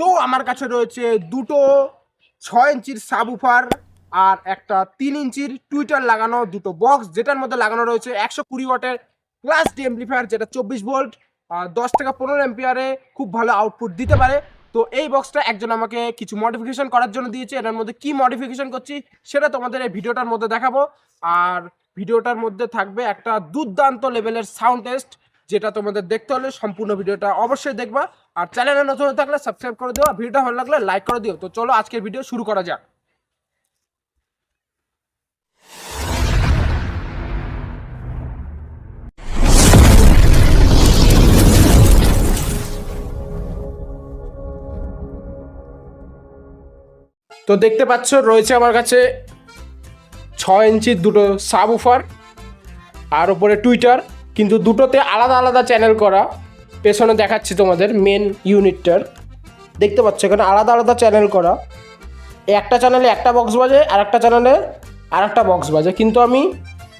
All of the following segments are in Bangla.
তো আমার কাছে রয়েছে দুটো ছয় ইঞ্চির সাবউফার আর একটা তিন ইঞ্চির টুইটার লাগানো দুটো বক্স, যেটার মধ্যে লাগানো রয়েছে একশো কুড়ি ওয়াটের ক্লাস ডি এমপ্লিফায়ার যেটা চব্বিশ ভোল্ট দশ থেকে পনেরো এম্পিয়ারে খুব ভালো আউটপুট দিতে পারে। তো এই বক্সটা একজন আমাকে কিছু মডিফিকেশন করার জন্য দিয়েছে, এটার মধ্যে কি মডিফিকেশন করছি সেটা তোমাদের এই ভিডিওটার মধ্যে দেখাবো। আর ভিডিওটার মধ্যে থাকবে একটা দুর্দান্ত লেভেলের সাউন্ড টেস্ট যেটা তোমাদের দেখতে হলে সম্পূর্ণ ভিডিওটা অবশ্যই দেখবা। আর চ্যানেলে নতুন থাকলে সাবস্ক্রাইব করে দিও, আর ভিডিওটা ভালো লাগলে লাইক করে দিও। তো চলো আজকের ভিডিও শুরু করা যাক। তো দেখতে পাচ্ছ, রয়েছে আমার কাছে ছয় ইঞ্চির দুটো সাব উফার আর ওপরে টুইটার কিন্তু দুটোতে আলাদা আলাদা চ্যানেল করা। পেছনে দেখাচ্ছি তোমাদের মেন ইউনিটটার দেখতে পাচ্ছ, এখানে আলাদা আলাদা চ্যানেল করা। একটা চ্যানেলে একটা বক্স বাজে আর একটা চ্যানেলে আর একটা বক্স বাজে। কিন্তু আমি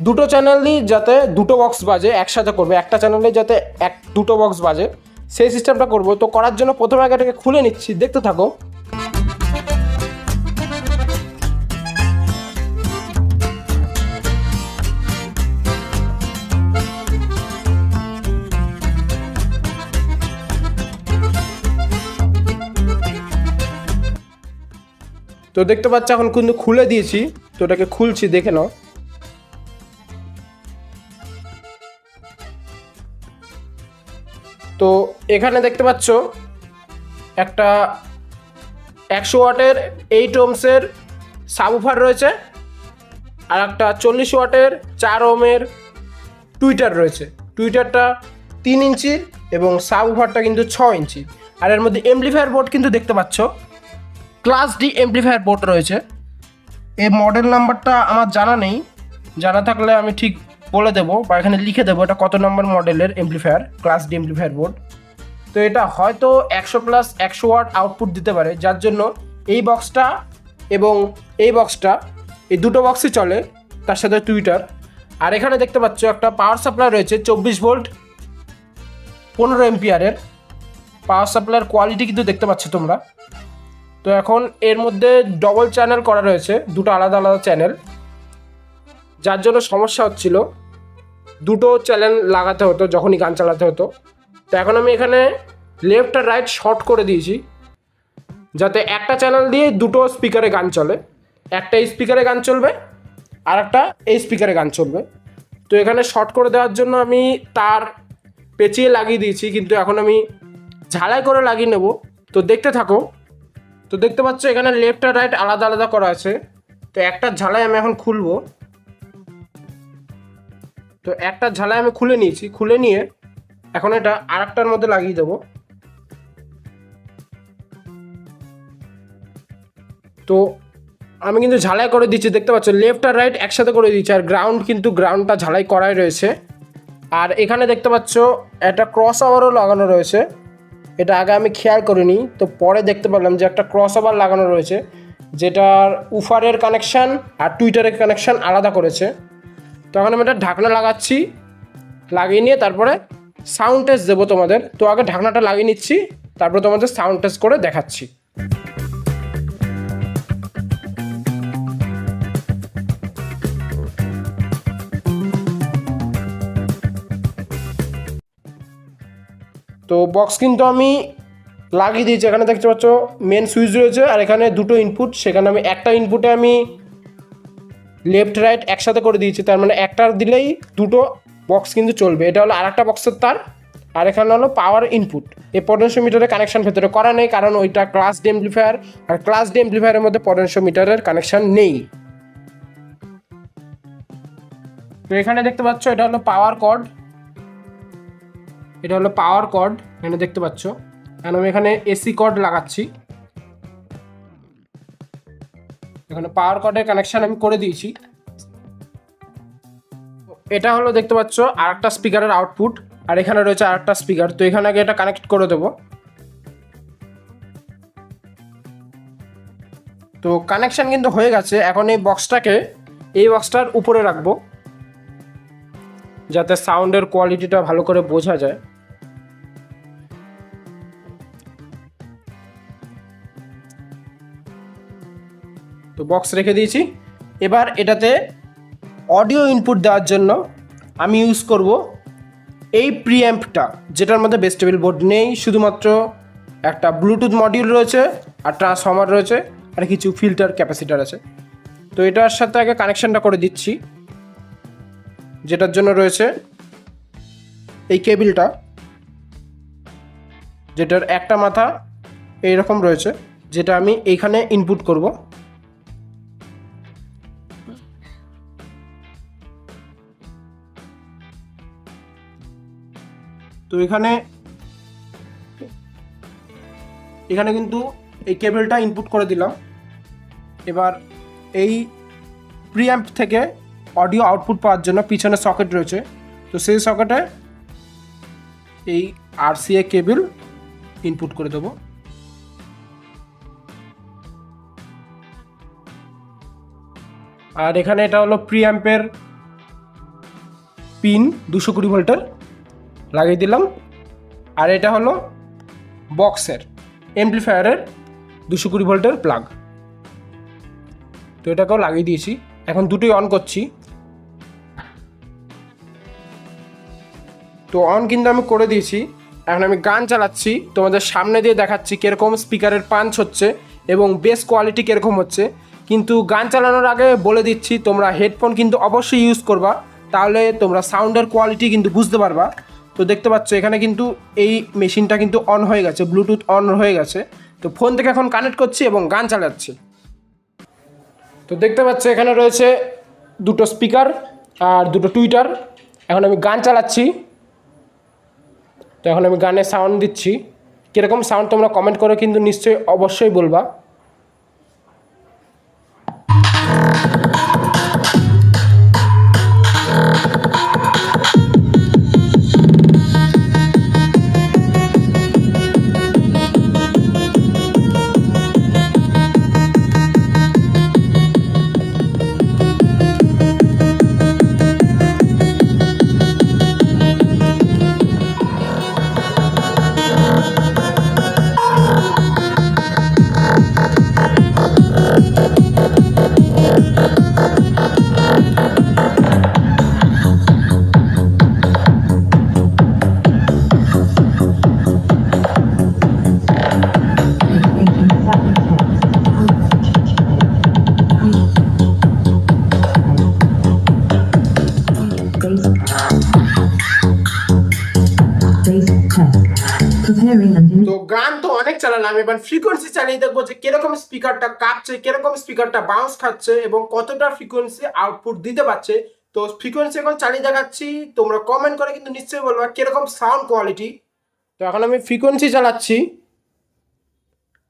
দুটো চ্যানেলই যাতে দুটো বক্স বাজে, একসাথে করব। একটা চ্যানেলে যাতে এক, দুটো বক্স বাজে, সেই সিস্টেমটা করব। তো করার জন্য প্রথমে আগে এটাকে খুলে নিচ্ছি। দেখতে থাকো। তো দেখতে পাচ্ছ, এখন কিন্তু খুলে দিয়েছি। তো ওটাকে খুলছি, দেখে নাও। তো এখানে দেখতে পাচ্ছ, একটা একশো ওয়াটের এইট ওমসের সাবুফার রয়েছে, আর একটা চল্লিশ ওয়াটের চার ওমের টুইটার রয়েছে। টুইটারটা তিন ইঞ্চি এবং সাবুফারটা কিন্তু ছ ইঞ্চি। আর এর মধ্যে এমপ্লিফায়ার বোর্ড কিন্তু দেখতে পাচ্ছ। ক্লাস ডি এমপ্লিফায়ার বোর্ড রয়েছে। এই মডেল নাম্বারটা আমার জানা নেই। জানা থাকলে আমি ঠিক বলে দেবো বা এখানে লিখে দেবো এটা কত নম্বর মডেলের amplifier class D amplifier board তো এটা হয়তো একশো প্লাস একশো ওয়াট আউটপুট দিতে পারে, যার জন্য এই বক্সটা এবং এই বক্সটা এই দুটো বক্সই চলে, তার সাথে টুইটার আর এখানে দেখতে পাচ্ছ একটা পাওয়ার সাপ্লাই রয়েছে, চব্বিশ ভোল্ট পনেরো এমপিয়ারের পাওয়ার সাপ্লাইয়ের কোয়ালিটি কিন্তু দেখতে পাচ্ছ তোমরা। তো এখন এর মধ্যে ডবল চ্যানেল করা রয়েছে, দুটো আলাদা আলাদা চ্যানেল যার জন্য সমস্যা হচ্ছিল, দুটো চ্যানেল লাগাতে হতো, যখনই গান চালাতে হতো। তো এখন আমি এখানে লেফট আর রাইট শর্ট করে দিয়েছি, যাতে একটা চ্যানেল দিয়ে দুটো স্পিকারে গান চলে। একটা এই স্পিকারে গান চলবে, আর একটা এই স্পিকারে গান চলবে। তো এখানে শর্ট করে দেওয়ার জন্য আমি তার পেঁচিয়ে লাগিয়ে দিয়েছি, কিন্তু এখন আমি ঝালাই করে লাগিয়ে নেব। তো দেখতে থাকো তো দেখতে পাচ্ছ, এখানে লেফট আর রাইট আলাদা আলাদা করা আছে। তো একটা ঝালাই আমি এখন খুলবো। তো একটা ঝালাই আমি খুলে নিয়েছি, খুলে নিয়ে এখন এটা আর একটার মধ্যে লাগিয়ে দেবো। তো আমি কিন্তু ঝালাই করে দিচ্ছি, দেখতে পাচ্ছ লেফট আর রাইট একসাথে করে দিচ্ছি, আর গ্রাউন্ড কিন্তু গ্রাউন্ডটা ঝালাই করাই রয়েছে। আর এখানে দেখতে পাচ্ছ, একটা ক্রস আওয়ারও লাগানো রয়েছে। এটা আগে আমি খেয়াল করিনি, তো পরে দেখতে পেলাম যে একটা ক্রস ওভার লাগানো রয়েছে, যেটার উফারের কানেকশান আর টুইটারের কানেকশান আলাদা করেছে। তো এখন আমি এটা ঢাকনা লাগাচ্ছি, লাগিয়ে নিয়ে তারপরে সাউন্ড টেস্ট দেবো তোমাদের। তো আগে ঢাকনাটা লাগিয়ে নিচ্ছি, তারপরে তোমাদের সাউন্ড টেস্ট করে দেখাচ্ছি। তো বক্স কিন্তু আমি লাগিয়ে দিয়েছি। এখানে দেখতে পাচ্ছ মেন সুইচ রয়েছে আর এখানে দুটো ইনপুট সেখানে আমি একটা ইনপুটে আমি লেফট রাইট একসাথে করে দিয়েছি। তার মানে একটার দিলেই দুটো বক্স কিন্তু চলবে। এটা হলো আর একটা বক্সের তার আর এখানে হলো পাওয়ার ইনপুট এই মিটারের কানেকশান ভেতরে করা নেই, কারণ ওইটা ক্লাস ডি এমপ্লিফায়ার আর ক্লাস ডি এমপ্লিফায়ারের মধ্যে মিটারের কানেকশান নেই। তো এখানে দেখতে পাচ্ছ, এটা হলো পাওয়ার কর্ড এটা হলো পাওয়ার কর্ড এখানে দেখতে পাচ্ছ। এখন আমি এখানে এসি কর্ড লাগাচ্ছি। এখানে পাওয়ার কর্ডের কানেকশন আমি করে দিয়েছি। এটা হলো দেখতে পাচ্ছ আর একটা স্পিকারের আউটপুট আর এখানে রয়েছে আর একটা স্পিকার তো এখানে আগে এটা কানেক্ট করে দেবো। তো কানেকশান কিন্তু হয়ে গেছে। এখন এই বক্সটাকে এই বক্সটার উপরে রাখব। যাতে সাউন্ডের কোয়ালিটিটা ভালো করে বোঝা যায়। তো বক্স রেখে দিয়েছি। এবার এটাতে অডিও ইনপুট দেওয়ার জন্য আমি ইউজ করব এই প্রিঅ্যাম্পটা যেটার মধ্যে বেস্টেবল বোর্ড নেই, শুধুমাত্র একটা ব্লুটুথ মডিউল রয়েছে, আর ট্রান্সফর্মার রয়েছে, আর কিছু ফিল্টার ক্যাপাসিটার আছে। তো এটার সাথে আগে কানেকশনটা করে দিচ্ছি। যেটার জন্য রয়েছে এই কেবিলটা যেটার একটা মাথা এইরকম রয়েছে, যেটা আমি এইখানে ইনপুট করব। তো এখানে এখানে কিন্তু এই কেবলটা ইনপুট করে দিলাম। এবার এই প্রিঅ্যাম্প থেকে অডিও আউটপুট পাওয়ার জন্য পিছনে সকেট রয়েছে। তো সেই সকেটে এই আরসিএ কেবল ইনপুট করে দেবো। আর এখানে এটা হলো প্রিঅ্যাম্পের পিন দুশো কুড়ি ভোল্টের লাগিয়ে দিলাম। আর এটা হলো বক্সের এমপ্লিফায়ারের দুশো কুড়ি ভোল্টের প্লাগ তো এটাকেও লাগিয়ে দিয়েছি। এখন দুটোই অন করছি। তো অন কিন্তু আমি করে দিয়েছি। এখন আমি গান চালাচ্ছি। তোমাদের সামনে দিয়ে দেখাচ্ছি কীরকম স্পিকারের পাঞ্চ হচ্ছে এবং বেস কোয়ালিটি কীরকম হচ্ছে। কিন্তু গান চালানোর আগে বলে দিচ্ছি, তোমরা হেডফোন কিন্তু অবশ্যই ইউজ করবা, তাহলে তোমরা সাউন্ডের কোয়ালিটি কিন্তু বুঝতে পারবা। তো দেখতে পাচ্ছ, এখানে কিন্তু এই মেশিনটা কিন্তু অন হয়ে গেছে ব্লুটুথ অন হয়ে গেছে। তো ফোন থেকে এখন কানেক্ট করছি এবং গান চালাচ্ছি। তো দেখতে পাচ্ছ, এখানে রয়েছে দুটো স্পিকার আর দুটো টুইটার এখন আমি গান চালাচ্ছি। তো এখন আমি গানে সাউন্ড দিচ্ছি। কীরকম সাউন্ড তোমরা কমেন্ট করে কিন্তু নিশ্চয়ই অবশ্যই বলবা। চালালাম, এবার ফ্রিকোয়েন্সি চালিয়ে দেখব যে কীরকম স্পিকারটা কাঁপছে, কীরকম স্পিকারটা বাউন্স খাচ্ছে এবং কতটা ফ্রিকোয়েন্সি আউটপুট দিতে পারছে। তো ফ্রিকোয়েন্সি এখন চালিয়ে দেখাচ্ছি, তোমরা কমেন্ট করে কিন্তু নিশ্চয়ই বলবা কীরকম সাউন্ড কোয়ালিটি তো এখন আমি ফ্রিকোয়েন্সি চালাচ্ছি।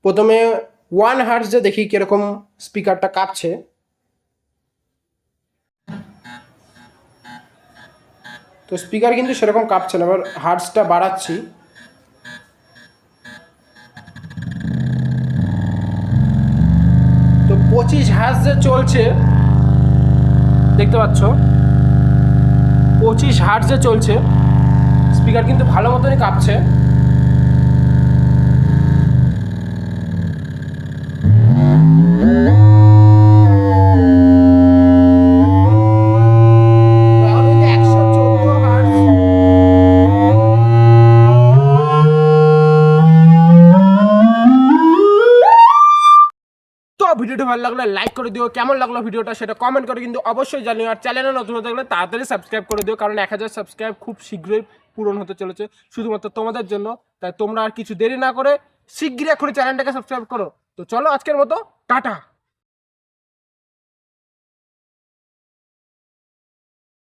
প্রথমে ওয়ান হার্টসে দেখি কীরকম স্পিকারটা কাঁপছে। তো স্পিকার কিন্তু সেরকম কাঁপছে না, এবার হার্টসটা বাড়াচ্ছি। পঁচিশ হাঁস যে চলছে, দেখতে পাচ্ছ? পঁচিশ হার্ট যে চলছে স্পিকার কিন্তু ভালো মতনই কাঁপছে। দিও, কেমন লাগল ভিডিওটা সেটা কমেন্ট করে কিন্তু অবশ্যই জানিও। আর চ্যানেলে নতুন হতে গেলে তাড়াতাড়ি সাবস্ক্রাইব করে দিও, কারণ এক হাজার সাবস্ক্রাইব খুব শীঘ্রই পূরণ হতে চলেছে, শুধুমাত্র তোমাদের জন্য। তাই তোমরা আর কিছু দেরি না করে শীঘ্রই এখনই চ্যানেলটাকে সাবস্ক্রাইব করো। তো চলো আজকের মতো, টাটা!